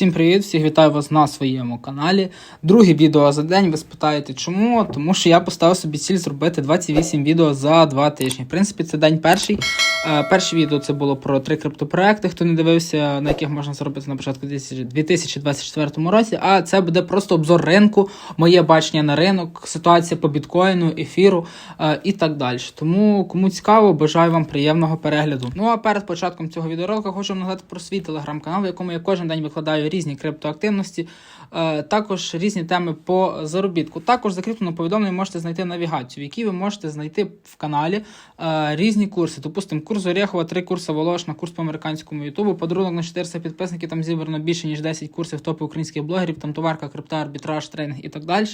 Всім привіт, всіх вітаю вас на своєму каналі. Друге відео за день. Ви спитаєте, чому? Тому що я поставив собі ціль зробити 28 відео за 2 тижні. В принципі, це день перший. Е, перше відео це було про три криптопроекти. Хто не дивився, на яких можна заробити на початку 2024 році. А це буде просто обзор ринку, моє бачення на ринок, ситуація по біткоїну, ефіру е, і так далі. Тому кому цікаво, бажаю вам приємного перегляду. Ну а перед початком цього відеоролика хочу вам нагадати про свій телеграм-канал, в якому я кожен день викладаю різні криптоактивності, е, також різні теми по заробітку. Також закріплено повідомлення можете знайти навігацію, в якій ви можете знайти в каналі різні курси. Допустимо, курс Орєхова, три курси Волошна, курс по американському Ютубу, подарунок на 400 підписників, там зібрано більше ніж 10 курсів топів українських блогерів, там товарка, крипта, арбітраж, тренінг і так далі.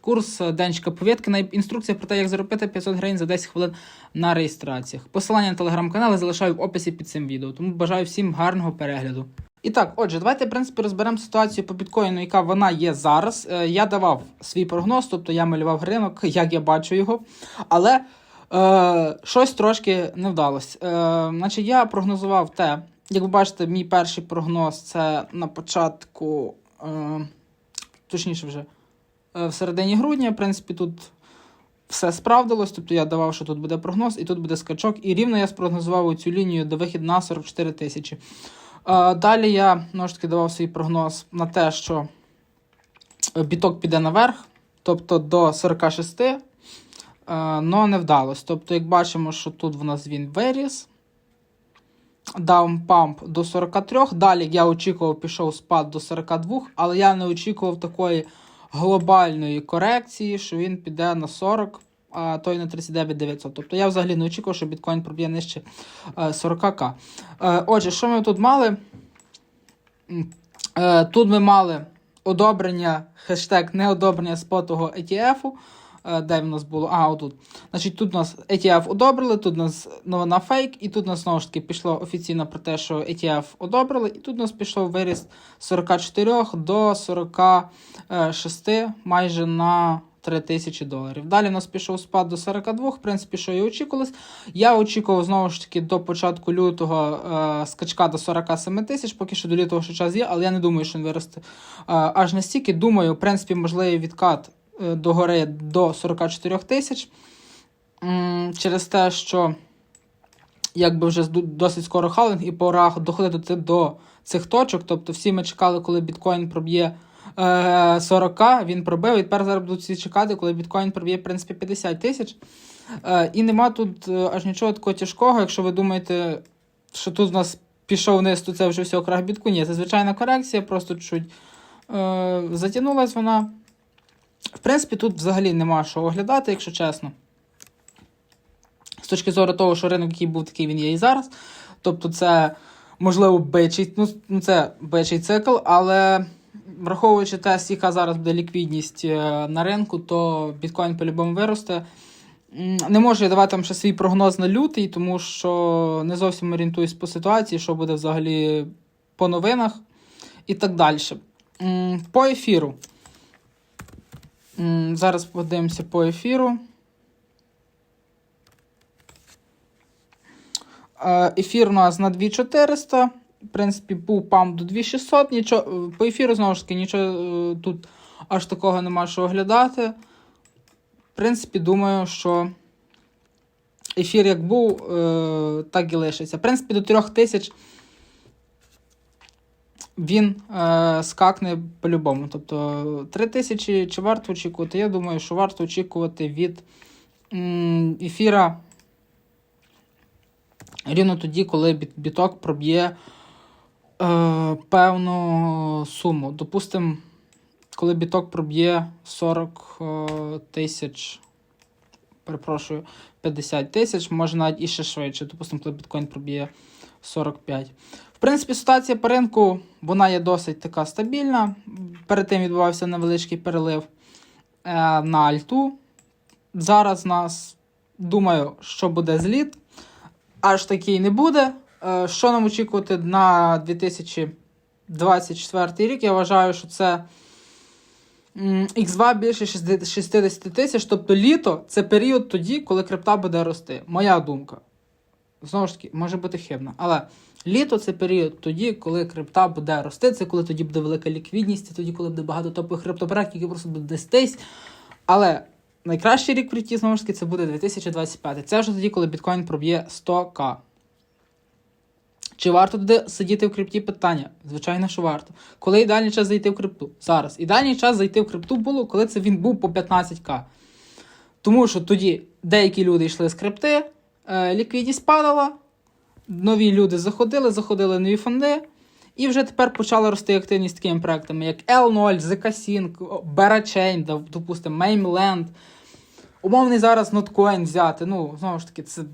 Курс е, Денчика Повєткина, інструкція про те, як заробити 500 гривень за 10 хвилин на реєстраціях. Посилання на телеграм-канал я залишаю в описі під цим відео. Тому бажаю всім гарного перегляду. І так, отже, давайте, в принципі, розберемо ситуацію по біткоїну, яка вона є зараз. Е, я давав свій прогноз, тобто я малював ринок, як я бачу його. Але е, щось трошки не вдалося. Е, значить, я прогнозував те, як ви бачите, мій перший прогноз це на початку, е, точніше вже, е, в середині грудня, в принципі, тут. Все справдилось, тобто я давав, що тут буде прогноз, і тут буде скачок. І рівно я спрогнозував цю лінію до вихід на 44 тисячі. Е, Далі я знову ж таки давав свій прогноз на те, що біток піде наверх, тобто до 46, е, але не вдалося. Тобто, як бачимо, що тут в нас він виріс. Даунпамп до 43. Далі як я очікував, пішов спад до 42, але я не очікував такої глобальної корекції, що він піде на 40, а то й на 39 900. Тобто я взагалі не очікував, що біткоін проб'є нижче е, 40к. Е, Отже, що ми тут мали? Е, Тут ми мали одобрення, хештег неодобрення спотового ETF. Е, Де в нас було? А, отут. Значить, тут нас ETF одобрили, тут у нас новина фейк, і тут нас знову ж таки пішло офіційно про те, що ETF одобрили, і тут у нас пішов виріст з 44 до 46 майже на 3 тисячі доларів. Далі у нас пішов спад до 42, в принципі, що і очікувалось. Я очікував знову ж таки до початку лютого е, скачка до 47 тисяч, поки що до лютого ще час є, але я не думаю, що він виросте е, аж настільки. Думаю, в принципі, можливий відкат е, до гори до 44 тисяч. Через те, що якби вже досить скоро халинг і пора доходити до цих точок. Тобто всі ми чекали, коли біткоін проб'є е, 40, він пробив, і тепер зараз будуть всі чекати, коли біткоін проб'є, в принципі, 50 тисяч. Е, і нема тут е, аж нічого такого тяжкого, якщо ви думаєте, що тут у нас пішов вниз, то це вже все крах бітку. Ні, це звичайна корекція, просто чуть е, затягнулась вона. В принципі, тут взагалі нема що оглядати, якщо чесно. З точки зору того, що ринок, який був, такий він є і зараз. Тобто, це, можливо, бичий, ну, ну, це бичий цикл, але враховуючи те, яка зараз буде ліквідність е, на ринку, то біткоін по-любому виросте. Не можу я давати вам ще свій прогноз на лютий, тому що не зовсім орієнтуюсь по ситуації, що буде взагалі по новинах і так далі. По ефіру. Зараз подивимося по ефіру. Е, Ефір у нас на 2400. В принципі, був пам до 2600. Нічого, по ефіру, знову ж таки, нічого е, тут аж такого нема що оглядати. В принципі, думаю, що ефір як був, е, так і лишиться. В принципі, до 3000 він е, скакне по-любому. Тобто 3000 чи варто очікувати? Я думаю, що варто очікувати від ефіра рівно тоді, коли біт- біток проб'є е, певну суму. Допустимо, коли біток проб'є 40 е, тисяч, перепрошую, 50 тисяч, може навіть і ще швидше. Допустимо, коли біткоін проб'є 45. В принципі, ситуація по ринку вона є досить така стабільна. Перед тим відбувався невеличкий перелив е, на альту. Зараз нас, думаю, що буде зліт. Аж такий не буде. Е, Що нам очікувати на 2024 рік? Я вважаю, що це м, X2 більше 60 60 тисяч. Тобто літо це період тоді, коли крипта буде рости. Моя думка. Знову ж таки, може бути хибна. Але Літо це період тоді, коли крипта буде рости, це коли тоді буде велика ліквідність, це тоді, коли буде багато топових криптопроектів, які просто будуть нестись. Але найкращий рік житті, знову ж таки, це буде 2025. Це вже тоді, коли біткоін проб'є 100к. Чи варто туди сидіти в крипті? Питання. Звичайно, що варто. Коли ідеальний час зайти в крипту? Зараз. Ідеальний час зайти в крипту було, коли це він був по 15к. Тому що тоді деякі люди йшли з крипти, ліквідність падала, нові люди заходили, заходили нові фонди, і вже тепер почала рости активність такими проектами, як L0, ZK-Sync, Berachain, допустимо, Mainland. Умовний зараз ноткоін взяти. Ну, знову ж таки, це е,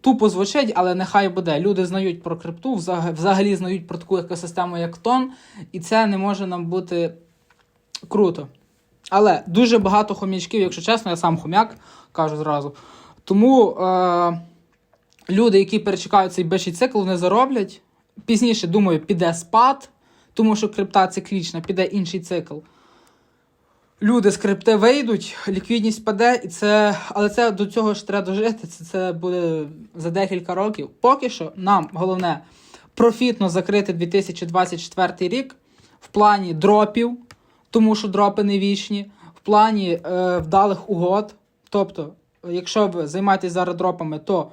тупо звучить, але нехай буде. Люди знають про крипту, взагалі знають про таку екосистему, як тон, і це не може нам бути круто. Але дуже багато хомячків, якщо чесно, я сам хомяк, кажу зразу. Тому е, люди, які перечекають цей беший цикл, вони зароблять. Пізніше, думаю, піде спад, тому що крипта циклічна, піде інший цикл. Люди з крипти вийдуть, ліквідність паде, і це, але це до цього ж треба дожити. Це, це буде за декілька років. Поки що нам головне профітно закрити 2024 рік в плані дропів, тому що дропи не вічні, в плані е, вдалих угод. Тобто, якщо ви займаєтесь зараз дропами, то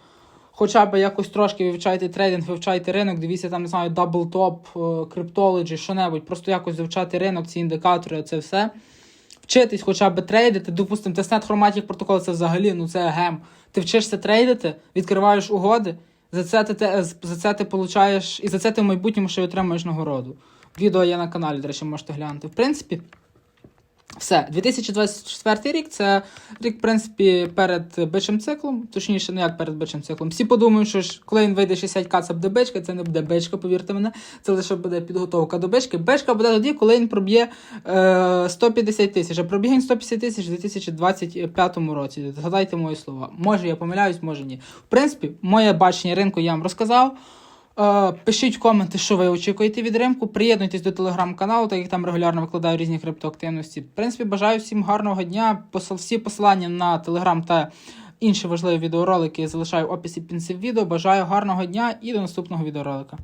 хоча б якось трошки вивчайте трейдинг, вивчайте ринок, дивіться там, не знаю, даблтоп, криптологі, що-небудь, просто якось вивчати ринок, ці індикатори, це все. Вчитись хоча б трейдити, допустимо, тестнет хроматік протокол це взагалі, ну це гем. Ти вчишся трейдити, відкриваєш угоди, за це ти, за це ти получаєш, і за це ти в майбутньому ще й отримаєш нагороду. Відео є на каналі, до речі, можете глянути. В принципі, все. 2024 рік це рік, в принципі, перед бичим циклом. Точніше, не як перед бичим циклом. Всі подумають, що ж, він вийде 60к, це буде бичка, це не буде бичка, повірте мене. Це лише буде підготовка до бички. Бичка буде тоді, коли він проб'є е, 150 тисяч. А пробіг він 150 тисяч у 2025 році. Згадайте мої слова. Може, я помиляюсь, може ні. В принципі, моє бачення ринку я вам розказав. Е, Пишіть коменти, що ви очікуєте від ринку. Приєднуйтесь до телеграм-каналу, так як там регулярно викладаю різні криптоактивності. В принципі, бажаю всім гарного дня. Всі посилання на телеграм та інші важливі відеоролики я залишаю в описі під цим відео. Бажаю гарного дня і до наступного відеоролика.